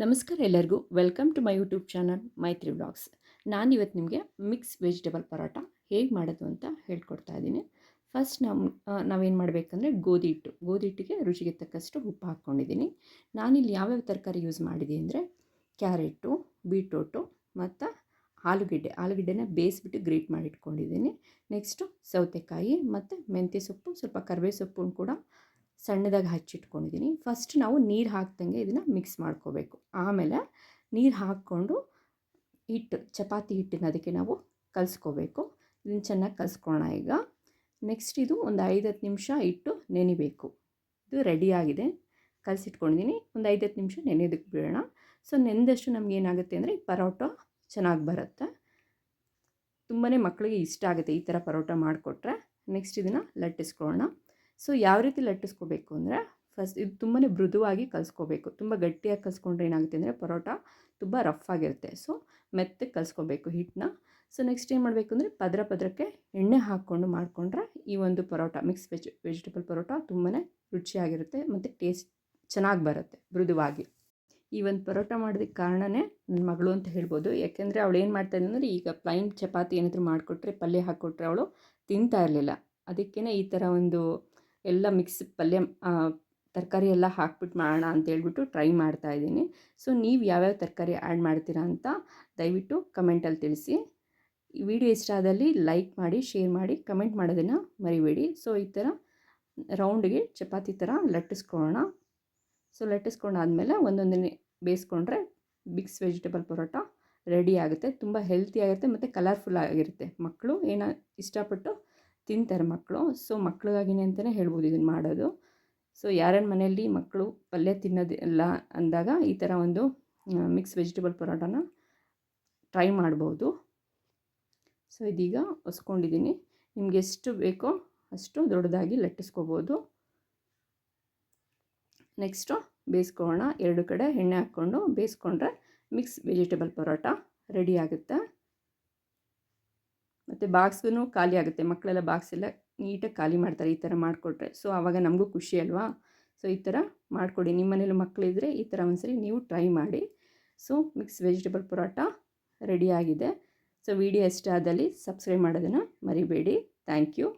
ನಮಸ್ಕಾರ ಎಲ್ಲರಿಗೂ. Welcome to my YouTube channel Maitri vlogs ನಾನು ಇವತ್ತು ನಿಮಗೆ ಮಿಕ್ಸ್ ವೆಜಿಟೇಬಲ್ ಪರೋಟ ಹೇಗೆ ಮಾಡೋದು ಅಂತ ಹೇಳ್ಕೊಡ್ತಾ ಇದ್ದೀನಿ. ಫಸ್ಟ್ ನಾವು ನಾವೇನು ಮಾಡಬೇಕಂದ್ರೆ ಗೋಧಿ ಹಿಟ್ಟು. ಗೋಧಿ ಹಿಟ್ಟಿಗೆ ರುಚಿಗೆ ತಕ್ಕಷ್ಟು ಉಪ್ಪು ಹಾಕ್ಕೊಂಡಿದ್ದೀನಿ. ನಾನಿಲ್ಲಿ ಯಾವ್ಯಾವ ತರಕಾರಿ ಯೂಸ್ ಮಾಡಿದೆ ಅಂದರೆ ಕ್ಯಾರೆಟು, ಬೀಟ್ರೋಟು ಮತ್ತು ಆಲೂಗೆಡ್ಡೆ. ಆಲೂಗಡ್ಡೆನ ಬೇಯಿಸ್ಬಿಟ್ಟು ಗ್ರೇಟ್ ಮಾಡಿ ಇಟ್ಕೊಂಡಿದ್ದೀನಿ ನೆಕ್ಸ್ಟು ಸೌತೆಕಾಯಿ ಮತ್ತು ಮೆಂತ್ಯ ಸೊಪ್ಪು, ಸ್ವಲ್ಪ ಕರಿಬೇ ಸೊಪ್ಪು ಕೂಡ ಸಣ್ಣದಾಗಿ ಹಚ್ಚಿಟ್ಕೊಂಡಿದ್ದೀನಿ ಫಸ್ಟ್ ನಾವು ನೀರು ಹಾಕ್ದಂಗೆ ಇದನ್ನು ಮಿಕ್ಸ್ ಮಾಡ್ಕೋಬೇಕು. ಆಮೇಲೆ ನೀರು ಹಾಕ್ಕೊಂಡು ಹಿಟ್ಟು, ಚಪಾತಿ ಹಿಟ್ಟಿನ ಅದಕ್ಕೆ ನಾವು ಕಲಿಸ್ಕೋಬೇಕು. ಇದನ್ನು ಚೆನ್ನಾಗಿ ಕಲಿಸ್ಕೋಣ ಈಗ. ನೆಕ್ಸ್ಟ್ ಇದು ಒಂದು ಐದು ಹತ್ತು ನಿಮಿಷ ಇಟ್ಟು ನೆನಿಬೇಕು. ಇದು ರೆಡಿಯಾಗಿದೆ ಕಲಸಿಟ್ಕೊಂಡಿದ್ದೀನಿ ಒಂದು ಐದು ಹತ್ತು ನಿಮಿಷ ನೆನೆಯೋದಕ್ಕೆ ಬಿಡೋಣ. ಸೊ ನೆನೆದಷ್ಟು ನಮ್ಗೆ ಏನಾಗುತ್ತೆ ಅಂದರೆ ಪರೋಟ ಚೆನ್ನಾಗಿ ಬರುತ್ತೆ. ತುಂಬಾ ಮಕ್ಕಳಿಗೆ ಇಷ್ಟ ಆಗುತ್ತೆ ಈ ಥರ ಪರೋಟ ಮಾಡಿಕೊಟ್ರೆ. ನೆಕ್ಸ್ಟ್ ಇದನ್ನು ಲಟ್ಟಿಸ್ಕೊಳ್ಳೋಣ ಸೊ, ಯಾವ ರೀತಿ ಲಟ್ಟಿಸ್ಕೋಬೇಕು ಅಂದರೆ, ಫಸ್ಟ್ ಇದು ತುಂಬಾ ಮೃದುವಾಗಿ ಕಲಿಸ್ಕೋಬೇಕು. ತುಂಬ ಗಟ್ಟಿಯಾಗಿ ಕಲಿಸ್ಕೊಂಡ್ರೆ ಏನಾಗುತ್ತೆ ಅಂದರೆ, ಪರೋಟ ತುಂಬ ರಫ್ ಆಗಿರುತ್ತೆ. ಸೊ, ಮೆತ್ತಗೆ ಕಲಿಸ್ಕೋಬೇಕು ಹಿಟ್ಟನ್ನ. ಸೊ ನೆಕ್ಸ್ಟ್ ಏನು ಮಾಡಬೇಕು ಅಂದರೆ, ಪದರ ಪದರಕ್ಕೆ ಎಣ್ಣೆ ಹಾಕ್ಕೊಂಡು ಮಾಡಿಕೊಂಡ್ರೆ ಈ ಒಂದು parotta mix veg vegetable parotta ತುಂಬಾ ರುಚಿಯಾಗಿರುತ್ತೆ ಮತ್ತು ಟೇಸ್ಟ್ ಚೆನ್ನಾಗಿ ಬರುತ್ತೆ ಮೃದುವಾಗಿ. ಈ ಒಂದು ಪರೋಟ ಮಾಡೋದಕ್ಕೆ ಕಾರಣವೇ ನನ್ನ ಮಗಳು ಅಂತ ಹೇಳ್ಬೋದು. ಯಾಕೆಂದರೆ ಅವಳು ಏನು ಮಾಡ್ತಾ ಅಂದರೆ, ಈಗ ಪ್ಲೈನ್ ಚಪಾತಿ ಏನಾದರೂ ಮಾಡಿಕೊಟ್ರೆ, ಪಲ್ಯ ಹಾಕ್ಕೊಟ್ರೆ ಅವಳು ತಿಂತಾ ಇರಲಿಲ್ಲ. ಅದಕ್ಕೇ ಈ ಥರ ಒಂದು ಎಲ್ಲ ಮಿಕ್ಸ್ ಪಲ್ಯ ತರಕಾರಿ ಎಲ್ಲ ಹಾಕ್ಬಿಟ್ಟು ಮಾಡೋಣ ಅಂತ ಹೇಳ್ಬಿಟ್ಟು ಟ್ರೈ ಮಾಡ್ತಾ ಇದ್ದೀನಿ. ಸೊ, ನೀವು ಯಾವ್ಯಾವ ತರಕಾರಿ ಆ್ಯಡ್ ಮಾಡ್ತೀರಾ ಅಂತ ದಯವಿಟ್ಟು ಕಮೆಂಟಲ್ಲಿ ತಿಳಿಸಿ. ಈ ವಿಡಿಯೋ ಇಷ್ಟ ಆದಲ್ಲಿ ಲೈಕ್ ಮಾಡಿ, ಶೇರ್ ಮಾಡಿ, ಕಮೆಂಟ್ ಮಾಡೋದನ್ನು ಮರಿಬೇಡಿ. ಸೊ, ಈ ಥರ ರೌಂಡ್ಗೆ ಚಪಾತಿ ಥರ ಲಟ್ಟಿಸ್ಕೊಳ್ಳೋಣ. ಸೊ, ಲಟ್ಟಿಸ್ಕೊಂಡಾದಮೇಲೆ ಒಂದೊಂದನೇ ಬೇಯಿಸ್ಕೊಂಡ್ರೆ ಮಿಕ್ಸ್ ವೆಜಿಟೇಬಲ್ ಪರೋಟ ರೆಡಿ ಆಗುತ್ತೆ. ತುಂಬ ಹೆಲ್ತಿ ಆಗಿರುತ್ತೆ ಮತ್ತು ಕಲರ್ಫುಲ್ ಆಗಿರುತ್ತೆ. ಮಕ್ಕಳು ಏನೋ ಇಷ್ಟಪಟ್ಟು ತಿಂತಾರೆ ಮಕ್ಕಳು. ಸೊ, ಮಕ್ಳಿಗಾಗಿನೇ ಅಂತಲೇ ಹೇಳ್ಬೋದು ಇದನ್ನು ಮಾಡೋದು. ಸೊ, ಯಾರ್ಯಾರ ಮನೆಯಲ್ಲಿ ಮಕ್ಕಳು ಪಲ್ಯ ತಿನ್ನೋದಿಲ್ಲ ಅಂದಾಗ ಈ ಥರ ಒಂದು ಮಿಕ್ಸ್ ವೆಜಿಟೇಬಲ್ ಪರೋಟಾನ ಟ್ರೈ ಮಾಡ್ಬೋದು. ಸೊ, ಇದೀಗ ಹೊಸ್ಕೊಂಡಿದ್ದೀನಿ ನಿಮ್ಗೆ ಎಷ್ಟು ಬೇಕೋ ಅಷ್ಟು ದೊಡ್ಡದಾಗಿ ಲಟ್ಟಿಸ್ಕೋಬೋದು. ನೆಕ್ಸ್ಟು ಬೇಯಿಸ್ಕೊಳ್ಳೋಣ. ಎರಡು ಕಡೆ ಎಣ್ಣೆ ಹಾಕ್ಕೊಂಡು ಬೇಯಿಸ್ಕೊಂಡ್ರೆ ಮಿಕ್ಸ್ ವೆಜಿಟೇಬಲ್ ಪರೋಟ ರೆಡಿ ಆಗುತ್ತೆ. ಮತ್ತು ಬಾಕ್ಸ್ಗೂ ಖಾಲಿ ಆಗುತ್ತೆ. ಮಕ್ಕಳೆಲ್ಲ ಬಾಕ್ಸ್ ಎಲ್ಲ ನೀಟಾಗಿ ಖಾಲಿ ಮಾಡ್ತಾರೆ, ಈ ಥರ ಮಾಡಿಕೊಟ್ರೆ. ಸೊ, ಆವಾಗ ನಮಗೂ ಖುಷಿ ಅಲ್ವಾ? ಸೊ, ಈ ಥರ ಮಾಡಿಕೊಡಿ. ನಿಮ್ಮ ಮನೇಲಿ ಮಕ್ಕಳಿದ್ರೆ ಈ ಥರ ಒಂದ್ಸರಿ ನೀವು ಟ್ರೈ ಮಾಡಿ. ಸೊ, ಮಿಕ್ಸ್ ವೆಜಿಟೇಬಲ್ ಪರೋಟ ರೆಡಿಯಾಗಿದೆ ಸೊ, ವಿಡಿಯೋ ಇಷ್ಟ ಆದಲ್ಲಿ ಸಬ್ಸ್ಕ್ರೈಬ್ ಮಾಡೋದನ್ನು ಮರಿಬೇಡಿ. Thank you.